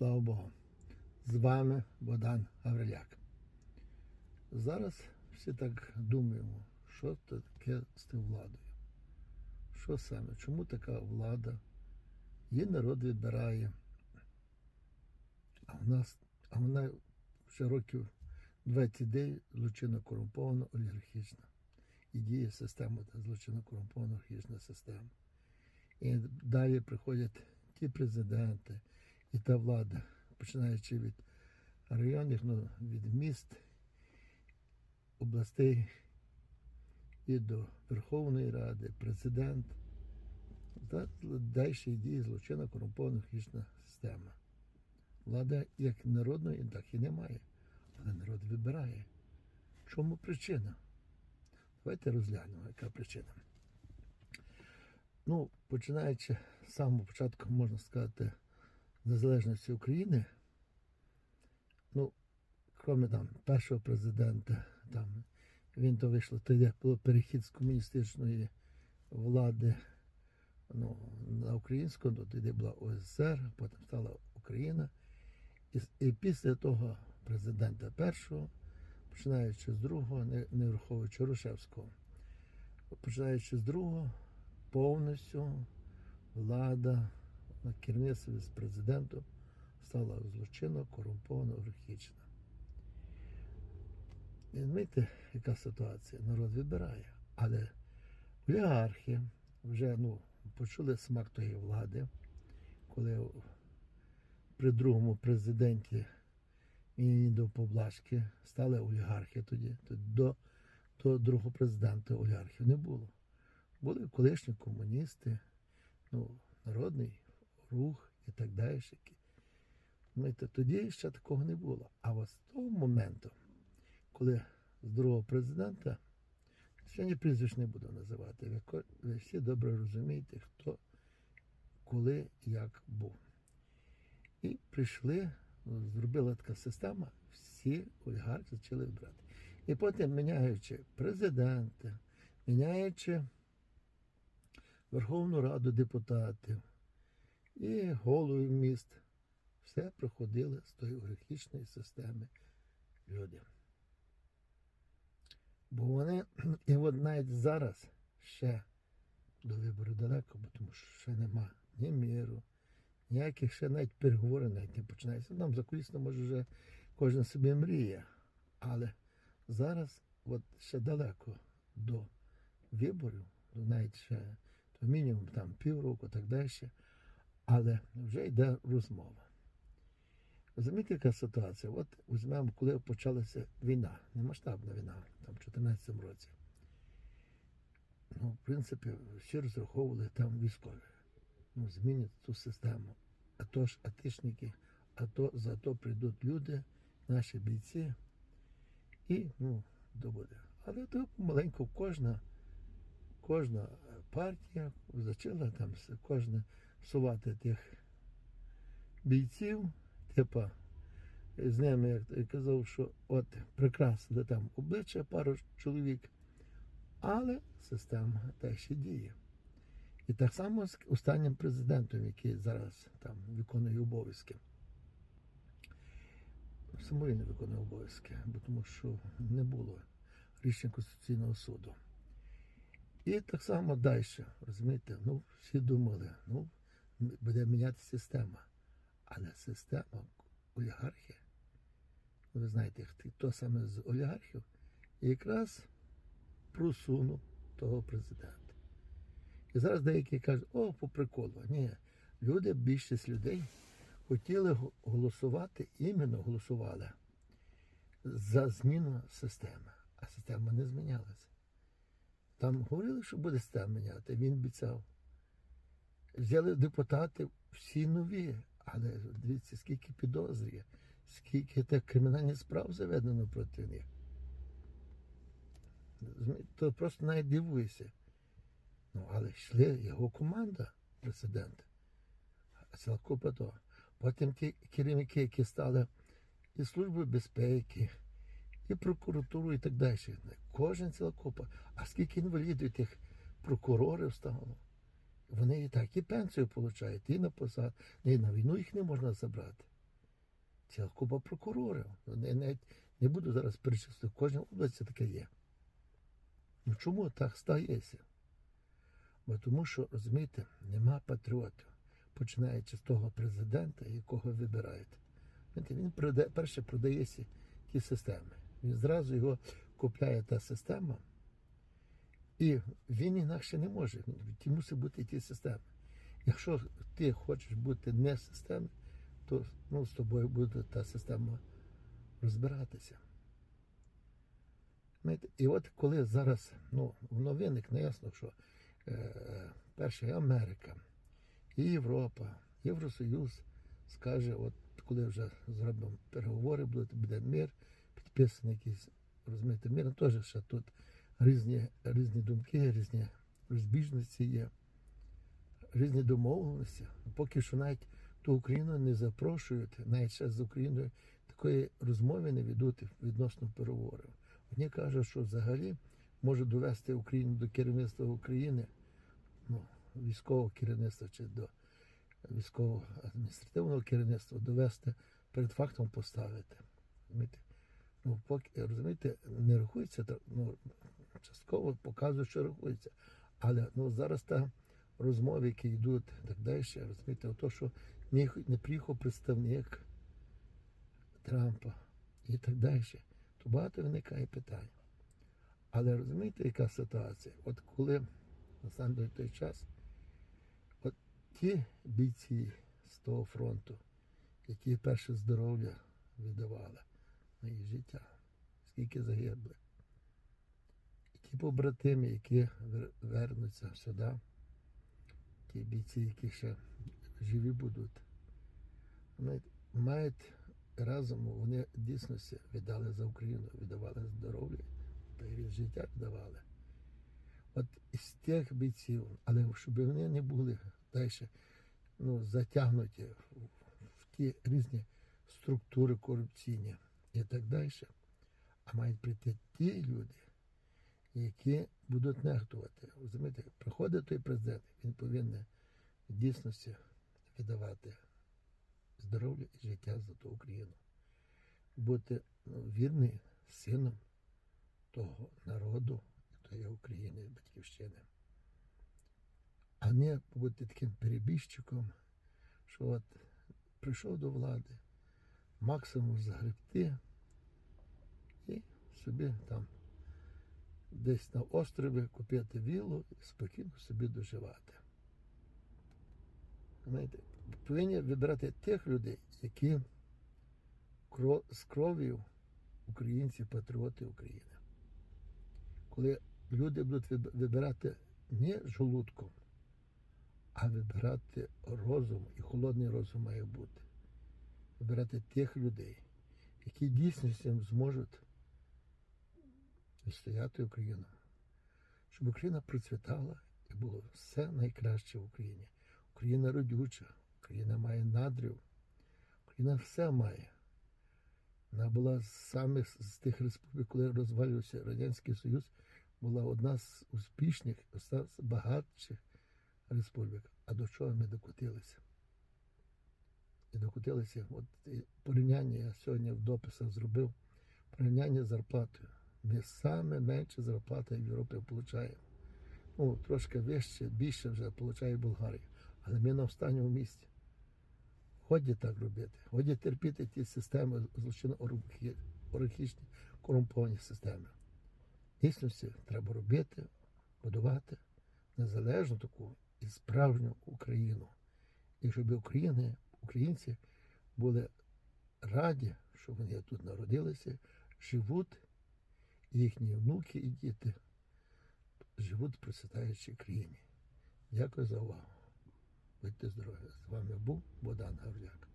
Слава Богу. З вами Богдан Гавриляк. Зараз всі так думаємо, що таке з тим владою. Що саме? Чому така влада? Її народ відбирає. А в нас, а вона вже років 29 злочинно корумпована олігархічна. І діє система та злочинно корумпована олігархічна система. І далі приходять ті президенти і та влада, починаючи від районних, ну, від міст, областей і до Верховної Ради, президент. Та далі діє злочинна корумпована хічна система. Влада як народної, так і немає. Але народ вибирає. Чому причина? Давайте розглянемо, яка причина. Ну, починаючи з самого початку, можна сказати, незалежності України, ну, крім там першого президента, там він то вийшло, тоді було перехід з комуністичної влади ну, на українську, ну, тоді була ОССР, потім стала Україна. І, і після того президента першого, починаючи з другого, не, не враховуючи Рушевського, починаючи з другого, повністю влада на керівництві з президентом стала злочинно, корумпована, олігархічна. І розумієте, яка ситуація? Народ вибирає. Але олігархи вже ну, почули смак тої влади, коли при другому президенті він до поблажки стали олігархи. Тоді До, до другого президента олігархів не було. Були колишні комуністи, ну, народний рух і так далі. Знаєте, тоді ще такого не було. А от з того моменту, коли з другого президента, сьогодні прізвищ не буду називати, ви, всі добре розумієте, хто, коли, як був. І прийшли, зробила така система, всі олігархи почали вибирати. І потім, міняючи президента, міняючи Верховну Раду депутатів і голови міст, все проходили з тої олігархічної системи люди. Бо вони, і от навіть зараз ще до вибору далеко, бо тому що ще нема ні міру, ніяких ще навіть переговорів навіть не починаються. Нам закулісно, може, вже кожен собі мріє. Але зараз от ще далеко до виборів, ну, навіть ще то мінімум там півроку, так далі. Але вже йде розмова. Розумієте, яка ситуація? От візьмемо, коли почалася війна, не масштабна війна, там в 2014 році. Ну, в принципі, всі розраховували там військові. Ну, змінять ту систему. А то ж атишники, а то за то прийдуть люди, наші бійці, і ну, добуде. Але то помаленьку кожна, кожна партія почала там с- кожна всувати тих бійців, типа, з ними, як казав, що от прикрасили там обличчя пару чоловік, але система та ще діє. І так само з останнім президентом, який зараз там виконує обов'язки. Самої не виконує обов'язки, бо тому що не було рішення Конституційного суду. І так само далі, розумієте, ну, всі думали, ну, буде міняти система. Але система олігархія, ви знаєте, хто саме з олігархів, якраз просунув того президента. І зараз деякі кажуть, о, по приколу. Ні, люди, більшість людей хотіли голосувати, іменно голосували за зміну системи, а система не змінялася. Там говорили, що буде система міняти, він обіцяв. Взяли депутати всі нові, але дивіться, скільки підозр є, скільки так кримінальних справ заведено проти них. То просто навіть дивуєшся. Ну, але йшли його команда, президента. Ціла купа того. Потім ті керівники, які стали і Службою безпеки, і прокуратуру, і так далі. Кожен ціла купа. А скільки інвалідів тих прокурорів стало? Вони і так і пенсію отримують, і на посад, і на війну їх не можна забрати. ціла купа прокурорів. Ну, Я навіть не буду зараз перечислити, в кожній області таке є. Ну чому так стається? Бо тому що, розумієте, нема патріотів, починаючи з того президента, якого вибирають. Він перше продається ті системи. Він зразу його купляє та система, і він інакше не може. Ті мусить бути ті системи. Якщо ти хочеш бути не в системі, то ну, з тобою буде та система розбиратися. І от коли зараз ну, воно виникне, ясно, що е, перша і Америка, і Європа, Євросоюз скаже, от коли вже зробимо переговори, буде мир, підписаний якийсь, розумієте, мир, ну, теж ще тут різні, різні думки, різні розбіжності є, різні домовленості. Поки що навіть ту Україну не запрошують, навіть ще з Україною такої розмови не ведуть відносно переговорів. Одні кажуть, що взагалі може довести Україну до керівництва України, ну, військового керівництва чи до військового адміністративного керівництва довести перед фактом поставити. Ну, поки, розумієте, не рахується, ну, частково показує, що рахується. Але ну, зараз та розмови, які йдуть так далі, розумієте, ото, що не, приїхав представник Трампа і так далі, то багато виникає питань. Але розумієте, яка ситуація? От коли настане той час, от ті бійці з того фронту, які перше здоров'я віддавали на їх життя, скільки загибли. Ті побратими, які вернуться сюди, ті бійці, які ще живі будуть, вони мають разом, вони в дійсності віддали за Україну, віддавали здоров'я та й життя віддавали. От із тих бійців, але щоб вони не були далі ну, затягнуті в ті різні структури корупційні і так далі, а мають прийти ті люди, які будуть нехтувати. Розумієте, приходить той президент, він повинен в дійсності віддавати здоров'я і життя за ту Україну. Бути ну, вірний сином того народу, тої України, батьківщини. А не бути таким перебіжчиком, що от прийшов до влади, максимум загребти і собі там десь на острові купити віллу і спокійно собі доживати. Знаєте, повинні вибирати тих людей, які з кров'ю українці, патріоти України. Коли люди будуть вибирати не жолудком, а вибирати розум, і холодний розум має бути. Вибирати тих людей, які дійсно зможуть відстояти Україну, щоб Україна процвітала і було все найкраще в Україні. Україна родюча, Україна має надрів, Україна все має. Вона була з самих з тих республік, коли розвалювався Радянський Союз, була одна з успішних, одна з багатших республік. А до чого ми докотилися? І докотилися, от порівняння я сьогодні в дописах зробив, порівняння з зарплатою. Ми саме менше зарплати в Європі отримуємо. Ну, трошки вище, більше вже отримує Болгарія. Але ми на останньому місці. Годі так робити. Годі терпіти ті системи злочинно олігархічні, корумповані системи. Дійсності треба робити, будувати незалежну таку і справжню Україну. І щоб України, українці були раді, що вони тут народилися, живуть, їхні внуки і діти живуть в процвітаючій країні. Дякую за увагу. Будьте здорові. З вами був Богдан Гавряк.